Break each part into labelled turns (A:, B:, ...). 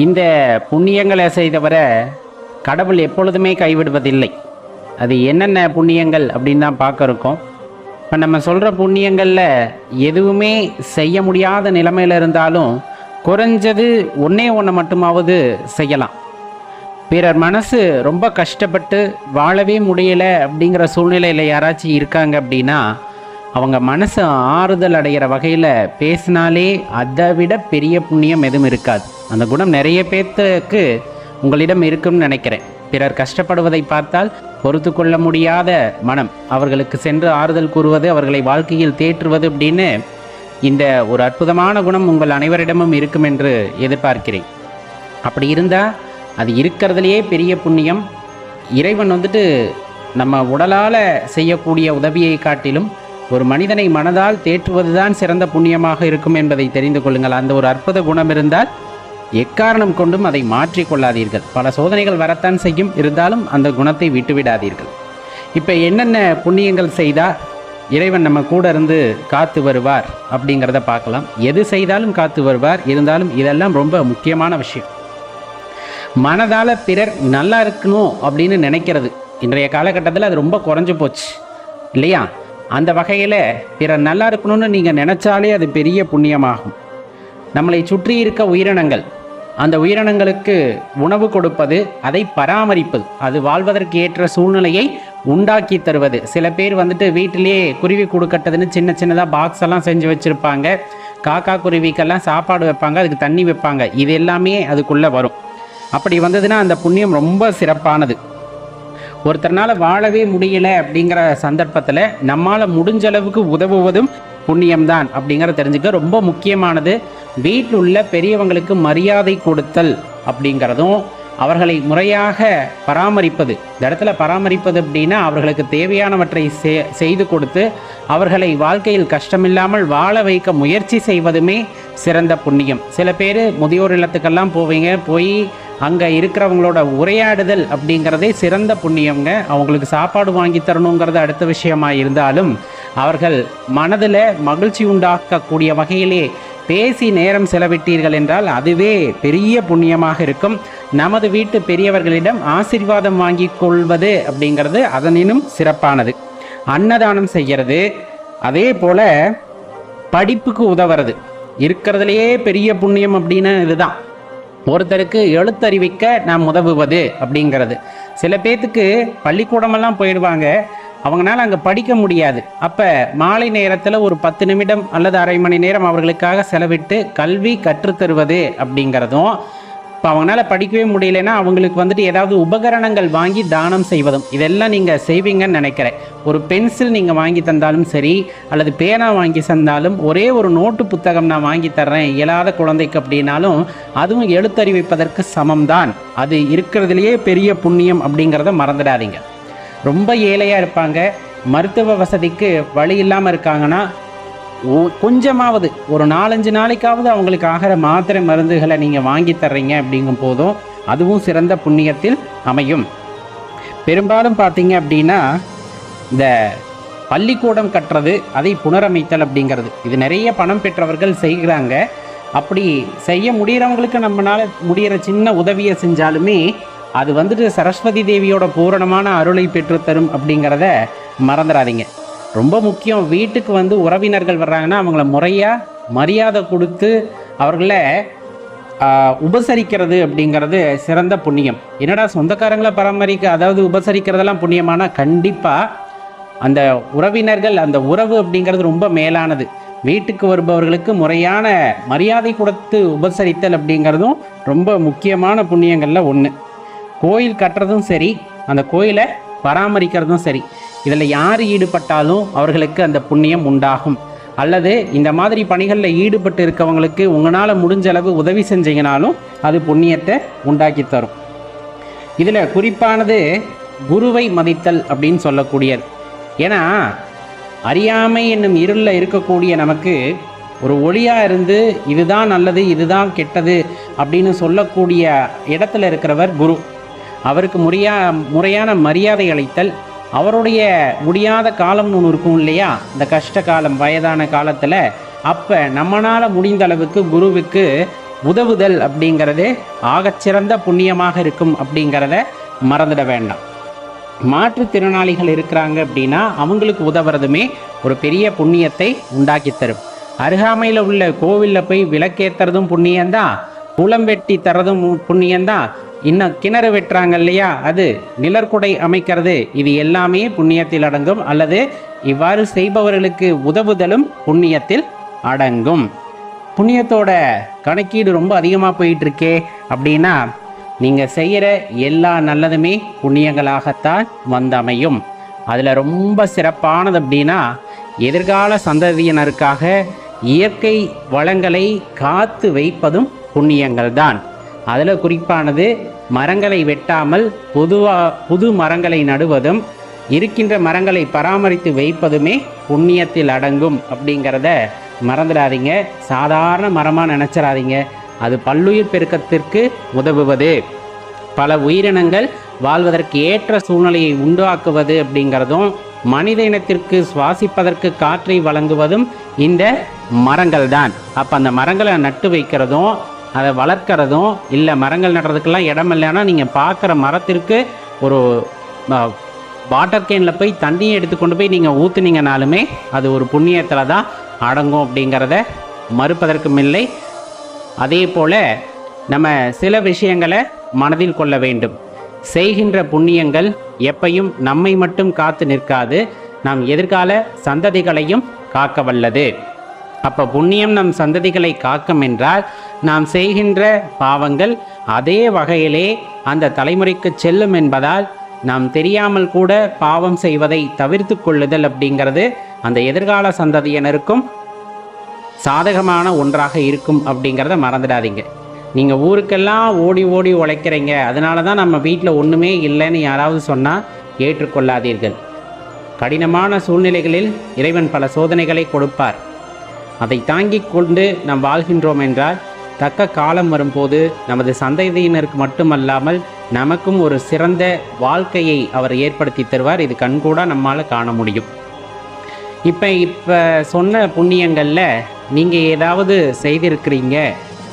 A: இந்த புண்ணியங்களை செய்தவரை கடவுள் எப்பொழுதுமே கைவிடுவதில்லை. அது என்னென்ன புண்ணியங்கள் அப்படின்னு தான் பார்க்க இப்போ நம்ம சொல்கிற புண்ணியங்களில் எதுவுமே செய்ய முடியாத நிலைமையில் இருந்தாலும் குறைஞ்சது ஒன்றே ஒன்று மட்டுமாவது செய்யலாம். பிறர் மனசு ரொம்ப கஷ்டப்பட்டு வாழவே முடியலை அப்படிங்கிற சூழ்நிலையில் யாராச்சும் இருக்காங்க அப்படின்னா அவங்க மனசு ஆறுதல் அடைகிற வகையில் பேசினாலே அதை விட பெரிய புண்ணியம் எதுவும் இருக்காது. அந்த குணம் நிறைய பேர்த்துக்கு உங்களிடம் இருக்கும்னு நினைக்கிறேன். பிறர் கஷ்டப்படுவதை பார்த்தால் பொறுத்து கொள்ள முடியாத மனம் அவர்களுக்கு சென்று ஆறுதல் கூறுவது அவர்களை வாழ்க்கையில் தேற்றுவது அப்படின்னு இந்த ஒரு அற்புதமான குணம் உங்கள் அனைவரிடமும் இருக்கும் என்று எதிர்பார்க்கிறேன். அப்படி இருந்தால் அது இருக்கிறதுலையே பெரிய புண்ணியம். இறைவன் வந்துட்டு நம்ம உடலால் செய்யக்கூடிய உதவியை காட்டிலும் ஒரு மனிதனை மனதால் தேற்றுவதுதான் சிறந்த புண்ணியமாக இருக்கும் என்பதை தெரிந்து கொள்ளுங்கள். அந்த ஒரு அற்புத குணம் இருந்தால் எக்காரணம் கொண்டும் அதை மாற்றிக்கொள்ளாதீர்கள் பல சோதனைகள் வரத்தான் செய்யும். இருந்தாலும் அந்த குணத்தை விட்டுவிடாதீர்கள். இப்போ என்னென்ன புண்ணியங்கள் செய்தால் இறைவன் நம்ம கூட இருந்து காத்து வருவார் அப்படிங்கிறத பார்க்கலாம். எது செய்தாலும் காத்து வருவார். இருந்தாலும் இதெல்லாம் ரொம்ப முக்கியமான விஷயம். மனதால் பிறர் நல்லா இருக்கணும் அப்படின்னு நினைக்கிறது. இன்றைய காலகட்டத்தில் அது ரொம்ப குறைஞ்சு போச்சு. இல்லையா? அந்த வகையில் பிறர் நல்லா இருக்கணும்னு நீங்கள் நினச்சாலே அது பெரிய புண்ணியமாகும். நம்மளை சுற்றி இருக்க உயிரினங்கள் அந்த உயிரினங்களுக்கு உணவு கொடுப்பது அதை பராமரிப்பது. அது வாழ்வதற்கு ஏற்ற சூழ்நிலையை உண்டாக்கி தருவது. சில பேர் வந்துட்டு வீட்டிலேயே குருவி கொடுக்கட்டதுன்னு சின்ன சின்னதாக பாக்ஸ் எல்லாம் செஞ்சு வச்சுருப்பாங்க. காக்கா குருவிக்கெல்லாம் சாப்பாடு வைப்பாங்க அதுக்கு தண்ணி வைப்பாங்க. இது எல்லாமே அதுக்குள்ளே வரும். அப்படி வந்ததுன்னா அந்த புண்ணியம் ரொம்ப சிறப்பானது. ஒருத்தர்னால வாழவே முடியல அப்படிங்கிற சந்தர்ப்பத்தில் நம்மால் முடிஞ்ச அளவுக்கு உதவுவதும் புண்ணியம்தான் அப்படிங்கிறத தெரிஞ்சுக்க ரொம்ப முக்கியமானது வீட்டில் உள்ள பெரியவங்களுக்கு மரியாதை கொடுத்தல் அப்படிங்கிறதும் அவர்களை முறையாக பராமரிப்பது. இந்த இடத்துல பராமரிப்பது அப்படின்னா அவர்களுக்கு தேவையானவற்றை செ- செய்து கொடுத்து அவர்களை வாழ்க்கையில் கஷ்டமில்லாமல் வாழ வைக்க முயற்சி செய்வதுமே சிறந்த புண்ணியம். சில பேர் முதியோர் இல்லத்துக்கெல்லாம் போவீங்க போய் அங்கே இருக்கிறவங்களோட உரையாடுதல் அப்படிங்கிறதே சிறந்த புண்ணியங்க அவங்களுக்கு சாப்பாடு வாங்கி தரணுங்கிறது அடுத்த விஷயமா இருந்தாலும் அவர்கள் மனதில் மகிழ்ச்சி உண்டாக்கக்கூடிய வகையிலே பேசி நேரம் செலவிட்டீர்கள் என்றால் அதுவே பெரிய புண்ணியமாக இருக்கும். நமது வீட்டு பெரியவர்களிடம் ஆசீர்வாதம் வாங்கி கொள்வது அப்படிங்கிறது அதனினும் சிறப்பானது. அன்னதானம் செய்கிறது. அதே போல் படிப்புக்கு உதவுறது. இருக்கிறதுலையே பெரிய புண்ணியம் அப்படின்னு இதுதான். ஒருத்தருக்கு எழுத்தறிவிக்க நாம் உதவுவது அப்படிங்கிறது. சில பேர்த்துக்கு பள்ளிக்கூடமெல்லாம் போயிடுவாங்க. அவங்களால அங்கே படிக்க முடியாது. அப்போ மாலை நேரத்தில் ஒரு பத்து நிமிடம் அல்லது அரை மணி நேரம் அவர்களுக்காக செலவிட்டு கல்வி கற்றுத்தருவது அப்படிங்கிறதும் இப்போ அவங்களால படிக்கவே முடியலன்னா அவங்களுக்கு வந்துட்டு ஏதாவது உபகரணங்கள் வாங்கி தானம் செய்வதும் இதெல்லாம் நீங்கள் செய்வீங்கன்னு நினைக்கிறேன். ஒரு பென்சில் நீங்கள் வாங்கி தந்தாலும் சரி அல்லது பேனா வாங்கி தந்தாலும் ஒரே ஒரு நோட்டு புத்தகம் நான் வாங்கி தர்றேன் இயலாத குழந்தைக்கு அப்படின்னாலும் அதுவும் எழுத்தறிவிப்பதற்கு சமம்தான். அது இருக்கிறதுலையே பெரிய புண்ணியம் அப்படிங்கிறத மறந்துடாதீங்க. ரொம்ப ஏழையாக இருப்பாங்க. மருத்துவ வசதிக்கு வழி இல்லாமல் இருக்காங்கன்னா ஓ- கொஞ்சமாவது ஒரு நாலஞ்சு நாளைக்காவது அவங்களுக்கு ஆகிற மாத்திரை மருந்துகளை நீங்கள் வாங்கி தர்றீங்க அப்படிங்கும் போதும் அதுவும் சிறந்த புண்ணியத்தில் அமையும். பெரும்பாலும் பார்த்தீங்க அப்படின்னா இந்த பள்ளிக்கூடம் கட்டுறது அதை புனரமைத்தல் அப்படிங்கிறது. இது நிறைய பணம் பெற்றவர்கள் செய்கிறாங்க. அப்படி செய்ய முடிகிறவங்களுக்கு நம்மளால் முடிகிற சின்ன உதவியை செஞ்சாலுமே அது வந்துட்டு சரஸ்வதி தேவியோட பூரணமான அருளை பெற்றுத்தரும் அப்படிங்கிறத மறந்துடாதீங்க. ரொம்ப முக்கியம் வீட்டுக்கு வந்து உறவினர்கள் வர்றாங்கன்னா அவங்கள முறையாக மரியாதை கொடுத்து அவர்களை உபசரிக்கிறது அப்படிங்கிறது சிறந்த புண்ணியம். என்னடா சொந்தக்காரங்களை பராமரிக்க அதாவது உபசரிக்கிறதெல்லாம் புண்ணியமானா கண்டிப்பாக அந்த உறவினர்கள் அந்த உறவு அப்படிங்கிறது ரொம்ப மேலானது. வீட்டுக்கு வருபவர்களுக்கு முறையான மரியாதை கொடுத்து உபசரித்தல் அப்படிங்கிறதும் ரொம்ப முக்கியமான புண்ணியங்களில் ஒன்று கோயில் கட்டுறதும் சரி அந்த கோயிலை பராமரிக்கிறதும் சரி இதில் யார் ஈடுபட்டாலும் அவர்களுக்கு அந்த புண்ணியம் உண்டாகும். அல்லது இந்த மாதிரி பணிகளில் ஈடுபட்டு இருக்கவங்களுக்கு உங்களால் முடிஞ்ச அளவு உதவி செஞ்சீங்கனாலும் அது புண்ணியத்தை உண்டாக்கி தரும். இதில் குறிப்பானது குருவை மதித்தல் அப்படின்னு சொல்லக்கூடியது. ஏன்னா அறியாமை என்னும் இருளில் இருக்கக்கூடிய நமக்கு ஒரு ஒளியாக இருந்து இதுதான் நல்லது இதுதான் கெட்டது அப்படின்னு சொல்லக்கூடிய இடத்துல இருக்கிறவர் குரு. அவருக்கு முறையா முறையான மரியாதை அளித்தல் அவருடைய முடியாத காலம்னு ஒன்று இருக்கும் இல்லையா? இந்த கஷ்ட காலம் வயதான காலத்தில் அப்போ நம்மளால் முடிந்த அளவுக்கு குருவுக்கு உதவுதல் அப்படிங்கிறது ஆகச்சிறந்த புண்ணியமாக இருக்கும் அப்படிங்கிறத மறந்துட வேண்டாம். மாற்றுத்திறனாளிகள் இருக்கிறாங்க அப்படின்னா அவங்களுக்கு உதவுறதுமே ஒரு பெரிய புண்ணியத்தை உண்டாக்கி தரும். அருகாமையில் உள்ள கோவிலில் போய் விளக்கேற்றுறதும் புண்ணியந்தான் குளம் வெட்டி தரதும் புண்ணியந்தான் இன்னும் கிணறு வெட்டுறாங்க இல்லையா? அது நிழற்குடை அமைக்கிறது. இது எல்லாமே புண்ணியத்தில் அடங்கும். அல்லது இவ்வாறு செய்பவர்களுக்கு உதவுதலும் புண்ணியத்தில் அடங்கும். புண்ணியத்தோட கணக்கீடு ரொம்ப அதிகமாக போயிட்டு இருக்கே அப்படின்னா நீங்கள் செய்கிற எல்லா நல்லதுமே புண்ணியங்களாகத்தான் வந்தமையும். அதில் ரொம்ப சிறப்பானது அப்படின்னா எதிர்கால சந்ததியினருக்காக இயற்கை வளங்களை காத்து வைப்பதும் புண்ணியங்கள் தான் அதில் குறிப்பானது மரங்களை வெட்டாமல் பொதுவாக புது மரங்களை நடுவதும் இருக்கின்ற மரங்களை பராமரித்து வைப்பதுமே புண்ணியத்தில் அடங்கும் அப்படிங்கிறத மறந்துடாதீங்க. சாதாரண மரமாக நினச்சிடாதீங்க. அது பல்லுயிர் பெருக்கத்திற்கு உதவுவது. பல உயிரினங்கள் வாழ்வதற்கு ஏற்ற சூழ்நிலையை உண்டாக்குவது அப்படிங்கிறதும் மனித இனத்திற்கு சுவாசிப்பதற்கு காற்றை வழங்குவதும் இந்த மரங்கள் தான் அப்போ அந்த மரங்களை நட்டு வைக்கிறதும் அதை வளர்க்குறதும் இல்லை மரங்கள் நடுறதுக்கெல்லாம் இடம் இல்லைன்னா நீங்கள் பார்க்குற மரத்திற்கு ஒரு வாட்டர் கேனில் போய் தண்ணியை எடுத்து கொண்டு போய் நீங்கள் ஊற்றுனீங்கனாலுமே அது ஒரு புண்ணியத்தில் தான் அடங்கும் அப்படிங்கிறத மறுப்பதற்கும் இல்லை. அதே போல் நம்ம சில விஷயங்களை மனதில் கொள்ள வேண்டும். செய்கின்ற புண்ணியங்கள் எப்பையும் நம்மை மட்டும் காத்து நிற்காது நாம் எதிர்கால சந்ததிகளையும் காக்க வல்லது. அப்போ புண்ணியம் நம் சந்ததிகளை காக்கும் என்றால் நாம் செய்கின்ற பாவங்கள் அதே வகையிலே அந்த தலைமுறைக்கு செல்லும் என்பதால் நாம் தெரியாமல் கூட பாவம் செய்வதை தவிர்த்து கொள்ளுதல் அப்படிங்கிறது அந்த எதிர்கால சந்ததியினருக்கும் சாதகமான ஒன்றாக இருக்கும் அப்படிங்கிறத மறந்துடாதீங்க. நீங்கள் ஊருக்கெல்லாம் ஓடி ஓடி உழைக்கிறீங்க. அதனால தான் நம்ம வீட்டில் ஒன்றுமே இல்லைன்னு யாராவது சொன்னால் ஏற்றுக்கொள்ளாதீர்கள். கடினமான சூழ்நிலைகளில் இறைவன் பல சோதனைகளை கொடுப்பார். அதை தாங்கிக் கொண்டு நாம் வாழ்கின்றோம் என்றால் தக்க காலம் வரும்போது நமது சந்ததியினருக்கு மட்டுமல்லாமல் நமக்கும் ஒரு சிறந்த வாழ்க்கையை அவர் ஏற்படுத்தி தருவார். இது கண்கூட நம்மால் காண முடியும். இப்போ இப்போ சொன்ன புண்ணியங்களில் நீங்கள் ஏதாவது செய்திருக்கிறீங்க.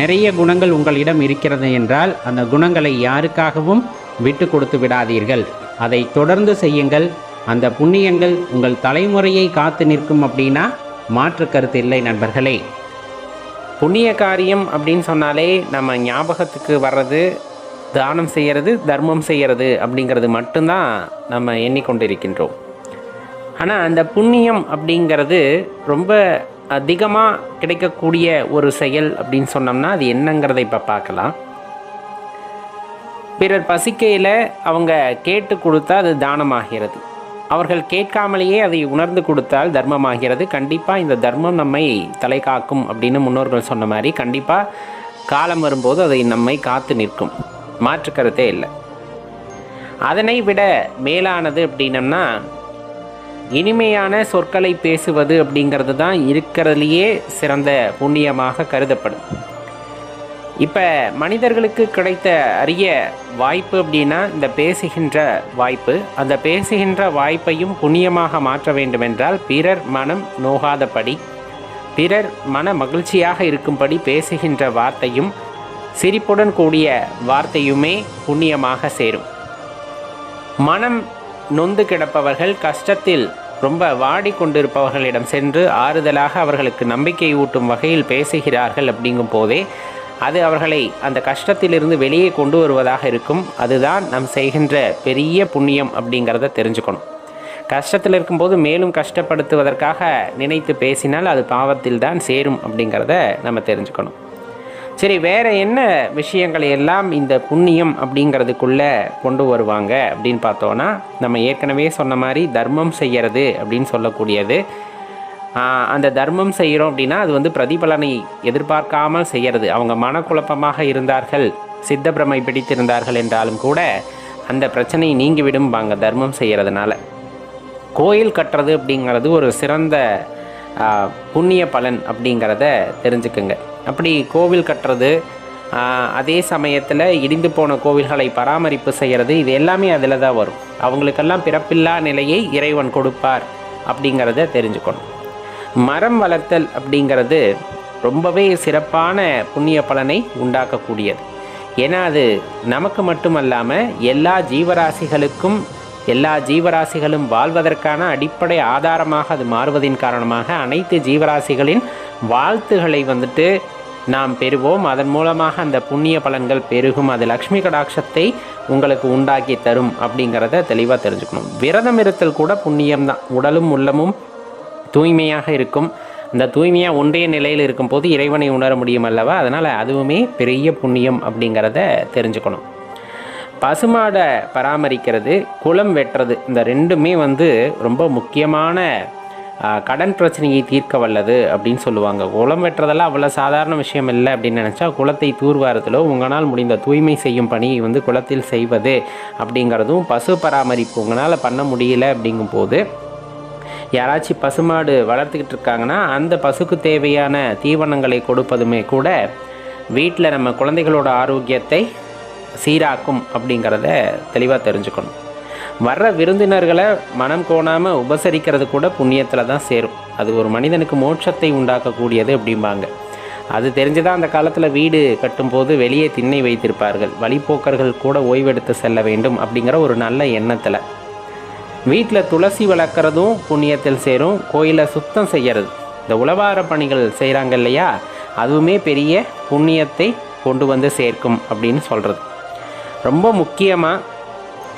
A: நிறைய குணங்கள் உங்களிடம் இருக்கிறது என்றால் அந்த குணங்களை யாருக்காகவும் விட்டு கொடுத்து விடாதீர்கள். அதை தொடர்ந்து செய்யுங்கள். அந்த புண்ணியங்கள் உங்கள் தலைமுறையை காத்து நிற்கும் அப்படின்னா மாற்று கருத்து இல்லை நண்பர்களே. புண்ணிய காரியம் அப்படின்னு சொன்னாலே நம்ம ஞாபகத்துக்கு வர்றது தானம் செய்கிறது தர்மம் செய்கிறது அப்படிங்கிறது மட்டும்தான் நம்ம எண்ணிக்கொண்டிருக்கின்றோம். ஆனால் அந்த புண்ணியம் அப்படிங்கிறது ரொம்ப அதிகமாக கிடைக்கக்கூடிய ஒரு செயல் அப்படின்னு சொன்னோம்னா அது என்னங்கிறத இப்போ பார்க்கலாம். பிறர் பசிக்கையில் அவங்க கேட்டு கொடுத்தா அது தானமாகிறது. அவர்கள் கேட்காமலேயே அதை உணர்ந்து கொடுத்தால் தர்மமாகிறது. கண்டிப்பாக இந்த தர்மம் நம்மை தலை காக்கும் அப்படின்னு முன்னோர்கள் சொன்ன மாதிரி கண்டிப்பாக காலம் வரும்போது அதை நம்மை காத்து நிற்கும். மாற்று கருத்தே இல்லை. அதனை விட மேலானது அப்படின்னம்னா இனிமையான சொற்களை பேசுவது அப்படிங்கிறது தான் இருக்கிறதுலையே சிறந்த புண்ணியமாக கருதப்படும். இப்போ மனிதர்களுக்கு கிடைத்த அரிய வாய்ப்பு அப்படின்னா இந்த பேசுகின்ற வாய்ப்பு. அந்த பேசுகின்ற வாய்ப்பையும் புண்ணியமாக மாற்ற வேண்டுமென்றால் பிறர் மனம் நோகாதபடி பிறர் மன மகிழ்ச்சியாக இருக்கும்படி பேசுகின்ற வார்த்தையும் சிரிப்புடன் கூடிய வார்த்தையுமே புண்ணியமாக சேரும். மனம் நொந்து கிடப்பவர்கள் கஷ்டத்தில் ரொம்ப வாடிக்கொண்டிருப்பவர்களிடம் சென்று ஆறுதலாக அவர்களுக்கு நம்பிக்கை ஊட்டும் வகையில் பேசுகிறார்கள் அப்படிங்கும் போதே அது அவர்களை அந்த கஷ்டத்திலிருந்து வெளியே கொண்டு வருவதாக இருக்கும். அதுதான் நாம் செய்கின்ற பெரிய புண்ணியம் அப்படிங்கிறத தெரிஞ்சுக்கணும். கஷ்டத்தில் இருக்கும்போது மேலும் கஷ்டப்படுத்துவதற்காக நினைத்து பேசினால் அது பாவத்தில் தான் சேரும் அப்படிங்கிறத நம்ம தெரிஞ்சுக்கணும். சரி வேறு என்ன விஷயங்களை எல்லாம் இந்த புண்ணியம் அப்படிங்கிறதுக்குள்ளே கொண்டு வருவாங்க அப்படின்னு பார்த்தோன்னா நம்ம ஏற்கனவே சொன்ன மாதிரி தர்மம் செய்கிறது அப்படின்னு சொல்லக்கூடியது. அந்த தர்மம் செய்கிறோம் அப்படின்னா அது வந்து பிரதிபலனை எதிர்பார்க்காமல் செய்கிறது அவங்க மனக்குழப்பமாக இருந்தார்கள் சித்தப்பிரமை பிடித்திருந்தார்கள் என்றாலும் கூட அந்த பிரச்சனை நீங்கி விடும்பாங்க தர்மம் செய்கிறதுனால கோயில் கட்டுறது அப்படிங்கிறது ஒரு சிறந்த புண்ணிய பலன் அப்படிங்கிறத தெரிஞ்சுக்குங்க. அப்படி கோவில் கட்டுறது அதே சமயத்தில் இடிந்து போன கோவில்களை பராமரிப்பு செய்கிறது இது எல்லாமே அதில் தான் வரும். அவங்களுக்கெல்லாம் பிறப்பில்லா நிலையை இறைவன் கொடுப்பார் அப்படிங்கிறத தெரிஞ்சுக்கணும். மரம் வளர்த்தல் அப்படிங்கிறது ரொம்பவே சிறப்பான புண்ணிய பலனை உண்டாக்கக்கூடியது. ஏன்னா அது நமக்கு மட்டுமல்லாமல் எல்லா ஜீவராசிகளுக்கும் எல்லா ஜீவராசிகளும் வாழ்வதற்கான அடிப்படை ஆதாரமாக அது மாறுவதின் காரணமாக அனைத்து ஜீவராசிகளின் வாழ்த்துகளை வந்துட்டு நாம் பெறுவோம். அதன் மூலமாக அந்த புண்ணிய பலன்கள் பெருகும். அது லக்ஷ்மி கடாட்சத்தை உங்களுக்கு உண்டாக்கி தரும் அப்படிங்கிறத தெளிவாக தெரிஞ்சுக்கணும். விரதம் இருத்தல் கூட புண்ணியம்தான். உடலும் உள்ளமும் தூய்மையாக இருக்கும். இந்த தூய்மையாக ஒன்றிய நிலையில் இருக்கும்போது இறைவனை உணர முடியும் அல்லவா? அதனால் அதுவுமே பெரிய புண்ணியம் அப்படிங்கிறத தெரிஞ்சுக்கணும். பசுமாடை பராமரிக்கிறது குளம் வெட்டுறது இந்த ரெண்டுமே வந்து ரொம்ப முக்கியமான கடன் பிரச்சனையை தீர்க்க வல்லது அப்படின்னு சொல்லுவாங்க. குளம் வெட்டுறதெல்லாம் அவ்வளோ சாதாரண விஷயம் இல்லை அப்படின்னு நினச்சா குளத்தை தூர்வாரத்திலோ உங்களால் முடிந்த தூய்மை செய்யும் பணியை வந்து குளத்தில் செய்வது அப்படிங்கிறதும் பசு பராமரிப்பு உங்களால் பண்ண முடியல அப்படிங்கும்போது யாராச்சும் பசுமாடு வளர்த்துக்கிட்டு இருக்காங்கன்னா அந்த பசுக்கு தேவையான தீவனங்களை கொடுப்பதுமே கூட வீட்டில் நம்ம குழந்தைகளோட ஆரோக்கியத்தை சீராக்கும் அப்படிங்கிறத தெளிவாக தெரிஞ்சுக்கணும். வர்ற விருந்தினர்களை மனம் கோணாமல் உபசரிக்கிறது கூட புண்ணியத்தில் தான் சேரும். அது ஒரு மனிதனுக்கு மோட்சத்தை உண்டாக்கக்கூடியது அப்படிம்பாங்க. அது தெரிஞ்சுதான் அந்த காலத்தில் வீடு கட்டும்போது வெளியே திண்ணை வைத்திருப்பார்கள். வழிப்போக்கர்கள் கூட ஓய்வெடுத்து செல்ல வேண்டும் அப்படிங்கிற ஒரு நல்ல எண்ணத்தில். வீட்டில் துளசி வளர்க்குறதும் புண்ணியத்தில் சேரும் கோயிலை சுத்தம் செய்கிறது இந்த உளவார பணிகள் செய்கிறாங்க இல்லையா? அதுவுமே பெரிய புண்ணியத்தை கொண்டு வந்து சேர்க்கும் அப்படின்னு சொல்கிறது ரொம்ப முக்கியமாக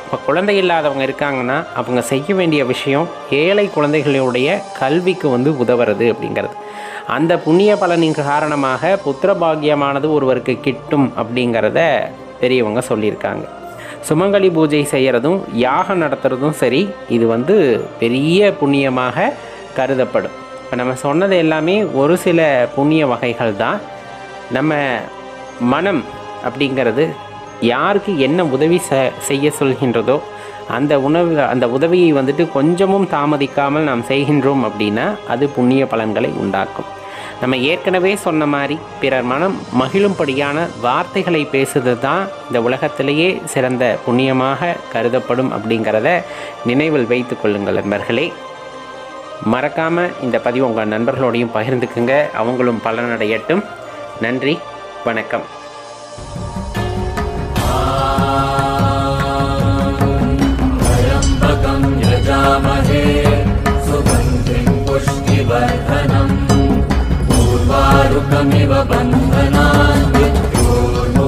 A: இப்போ குழந்தை இல்லாதவங்க இருக்காங்கன்னா அவங்க செய்ய வேண்டிய விஷயம் ஏழை குழந்தைகளுடைய கல்விக்கு வந்து உதவுறது அப்படிங்கிறது. அந்த புண்ணிய பலனின் காரணமாக புத்திர பாக்கியமானது ஒருவருக்கு கிட்டும் அப்படிங்கிறத பெரியவங்க சொல்லியிருக்காங்க. சுமங்கலி பூஜை செய்கிறதும் யாகம் நடத்துகிறதும் சரி இது வந்து பெரிய புண்ணியமாக கருதப்படும். இப்போ நம்ம சொன்னது எல்லாமே ஒரு சில புண்ணிய வகைகள் தான். நம்ம மனம் அப்படிங்கிறது யாருக்கு என்ன உதவி செ செய்ய சொல்கின்றதோ அந்த உணவு அந்த உதவியை வந்துட்டு கொஞ்சமும் தாமதிக்காமல் நாம் செய்கின்றோம் அப்படின்னா அது புண்ணிய பலன்களை உண்டாக்கும். நம்ம ஏற்கனவே சொன்ன மாதிரி பிறர் மனம் மகிழும்படியான வார்த்தைகளை பேசுறது தான் இந்த உலகத்திலேயே சிறந்த புண்ணியமாக கருதப்படும் அப்படிங்கிறத நினைவில் வைத்து கொள்ளுங்கள் நண்பர்களே. மறக்காமல் இந்த பதிவு உங்கள் நண்பர்களோடையும் பகிர்ந்துக்குங்க. அவங்களும் பலனடையட்டும். நன்றி. வணக்கம். सुखमिव बन्धनान् विद्यो